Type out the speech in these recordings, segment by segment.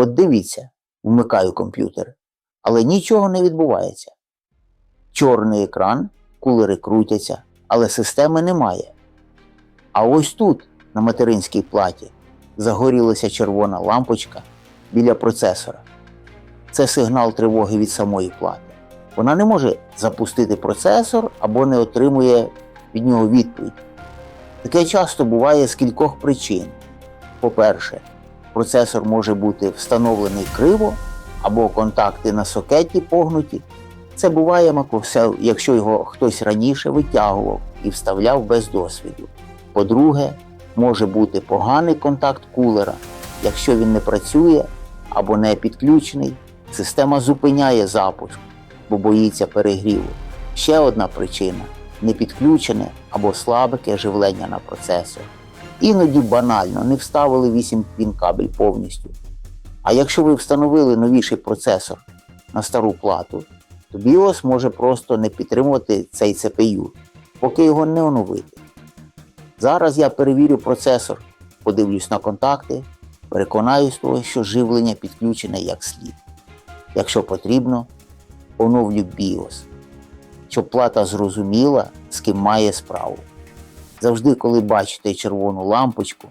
От дивіться, вмикаю комп'ютер, але нічого не відбувається. Чорний екран, кулери крутяться, але системи немає. А ось тут, на материнській платі, загорілася червона лампочка біля процесора. Це сигнал тривоги від самої плати. Вона не може запустити процесор або не отримує від нього відповідь. Таке часто буває з кількох причин. По-перше, процесор може бути встановлений криво або контакти на сокеті погнуті. Це буває, макросе, якщо його хтось раніше витягував і вставляв без досвіду. По-друге, може бути поганий контакт кулера. Якщо він не працює або не підключений, система зупиняє запуск, бо боїться перегріву. Ще одна причина непідключене або слабке живлення на процесор. Іноді банально не вставили 8 пін кабель повністю. А якщо ви встановили новіший процесор на стару плату, то BIOS може просто не підтримувати цей CPU, поки його не оновити. Зараз я перевірю процесор, подивлюсь на контакти, переконаюсь того, що живлення підключене як слід. Якщо потрібно, оновлю BIOS, щоб плата зрозуміла, з ким має справу. Завжди, коли бачите червону лампочку,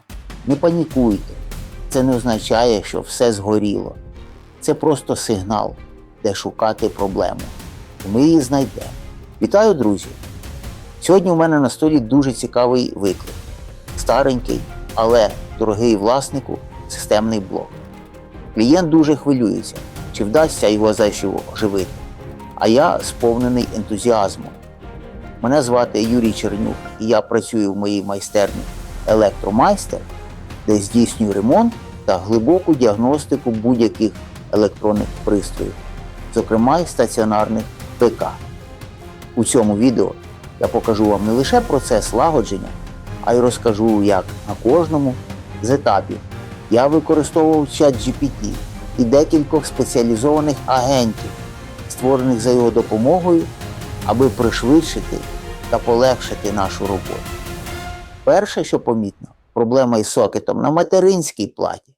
не панікуйте. Це не означає, що все згоріло. Це просто сигнал, де шукати проблему. Ми її знайдемо. Вітаю, друзі! Сьогодні у мене на столі дуже цікавий виклик. Старенький, але дорогий власнику системний блок. Клієнт дуже хвилюється, чи вдасться його оживити. А я сповнений ентузіазмом. Мене звати Юрій Чернюк, і я працюю в моїй майстерні електромайстер, де здійснюю ремонт та глибоку діагностику будь-яких електронних пристроїв, зокрема й стаціонарних ПК. У цьому відео я покажу вам не лише процес лагодження, а й розкажу, як на кожному з етапів я використовував чат GPT і декількох спеціалізованих агентів, створених за його допомогою, аби пришвидшити та полегшити нашу роботу. Перше, що помітно, проблема із сокетом на материнській платі.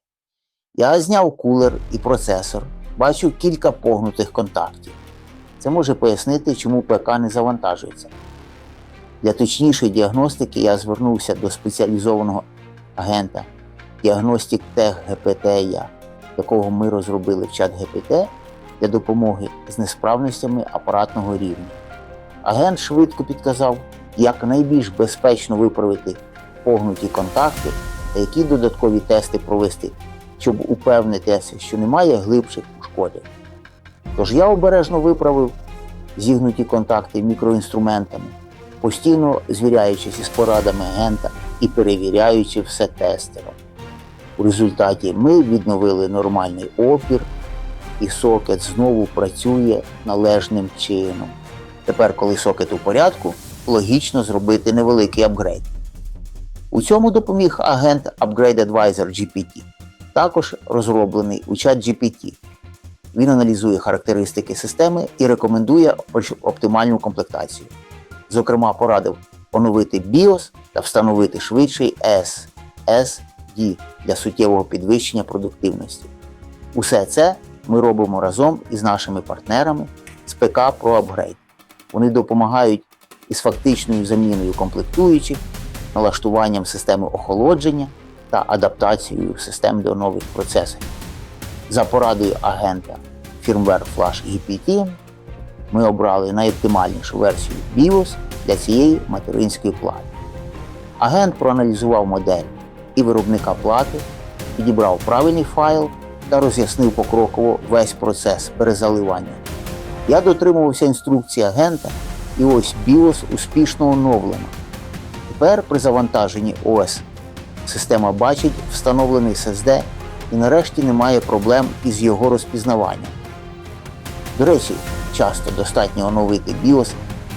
Я зняв кулер і процесор, бачу кілька погнутих контактів. Це може пояснити, чому ПК не завантажується. Для точнішої діагностики я звернувся до спеціалізованого агента Diagnostic Tech GPT, якого ми розробили в чат GPT для допомоги з несправностями апаратного рівня. Агент швидко підказав, як найбільш безпечно виправити погнуті контакти та які додаткові тести провести, щоб упевнитися, що немає глибших ушкоджень. Тож я обережно виправив зігнуті контакти мікроінструментами, постійно звіряючись із порадами агента і перевіряючи все тестером. У результаті ми відновили нормальний опір, і сокет знову працює належним чином. Тепер, коли сокет у порядку, логічно зробити невеликий апгрейд. У цьому допоміг агент Upgrade Advisor GPT, також розроблений у чат GPT. Він аналізує характеристики системи і рекомендує оптимальну комплектацію. Зокрема, порадив оновити BIOS та встановити швидший SSD для суттєвого підвищення продуктивності. Усе це ми робимо разом із нашими партнерами з ПК Pro Upgrade. Вони допомагають із фактичною заміною комплектуючих, налаштуванням системи охолодження та адаптацією систем до нових процесорів. За порадою агента Firmware Flash GPT ми обрали найоптимальнішу версію BIOS для цієї материнської плати. Агент проаналізував модель і виробника плати, підібрав правильний файл та роз'яснив покроково весь процес перезаливання. Я дотримувався інструкції агента, і ось BIOS успішно оновлено. Тепер при завантаженні ОС система бачить встановлений SSD і нарешті немає проблем із його розпізнаванням. До речі, часто достатньо оновити BIOS,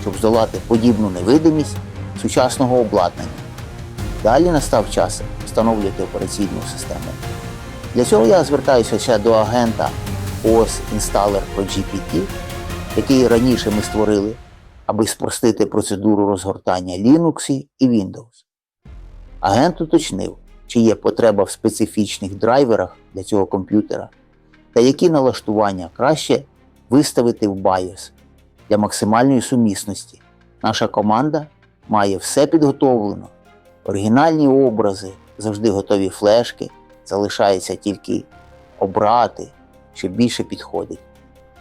щоб здолати подібну невидимість сучасного обладнання. Далі настав час встановлювати операційну систему. Для цього я звертаюся ще до агента OS Installer Pro GPT, який раніше ми створили, аби спростити процедуру розгортання Linux і Windows. Агент уточнив, чи є потреба в специфічних драйверах для цього комп'ютера та які налаштування краще виставити в BIOS для максимальної сумісності. Наша команда має все підготовлено. Оригінальні образи, завжди готові флешки, залишається тільки обрати, що більше підходить.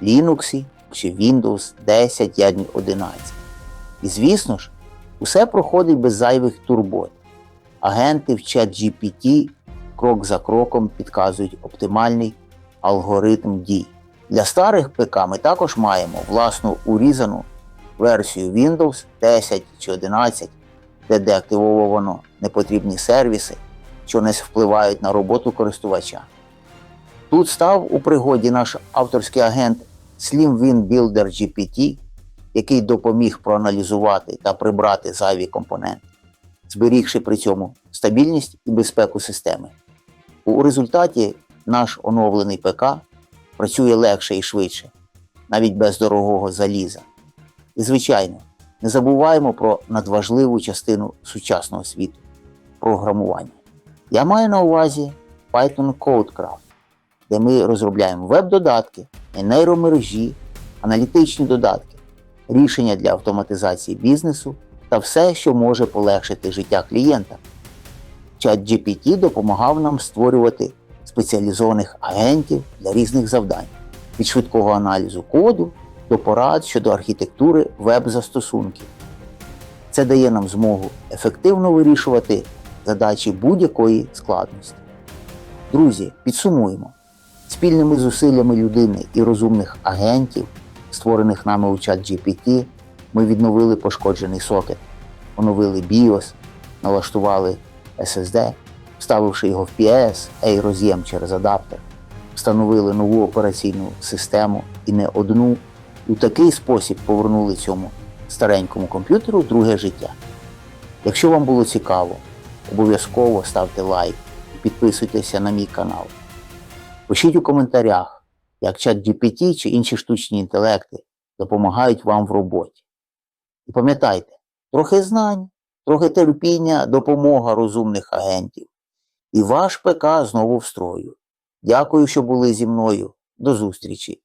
Linux чи Windows 10 я 11. І звісно ж, усе проходить без зайвих турбот. Агенти в чат GPT крок за кроком підказують оптимальний алгоритм дій. Для старих ПК ми також маємо власну урізану версію Windows 10 чи 11, де деактивовано непотрібні сервіси, що не впливають на роботу користувача. Тут став у пригоді наш авторський агент SlimWin Builder GPT, який допоміг проаналізувати та прибрати зайві компоненти, зберігши при цьому стабільність і безпеку системи. У результаті наш оновлений ПК працює легше і швидше, навіть без дорогого заліза. І, звичайно, не забуваємо про надважливу частину сучасного світу програмування. Я маю на увазі Python CodeCraft, де ми розробляємо веб-додатки, нейромережі, аналітичні додатки, рішення для автоматизації бізнесу та все, що може полегшити життя клієнта. ChatGPT допомагав нам створювати спеціалізованих агентів для різних завдань від швидкого аналізу коду до порад щодо архітектури веб-застосунків. Це дає нам змогу ефективно вирішувати задачі будь-якої складності. Друзі, підсумуємо. Спільними зусиллями людини і розумних агентів, створених нами у чат GPT, ми відновили пошкоджений сокет, оновили BIOS, налаштували SSD, вставивши його в PS, a роз'єм через адаптер, встановили нову операційну систему і не одну, в такий спосіб повернули цьому старенькому комп'ютеру друге життя. Якщо вам було цікаво, обов'язково ставте лайк і підписуйтеся на мій канал. Пишіть у коментарях, як чат GPT чи інші штучні інтелекти допомагають вам в роботі. І пам'ятайте, трохи знань, трохи терпіння, допомога розумних агентів. І ваш ПК знову в строю. Дякую, що були зі мною. До зустрічі!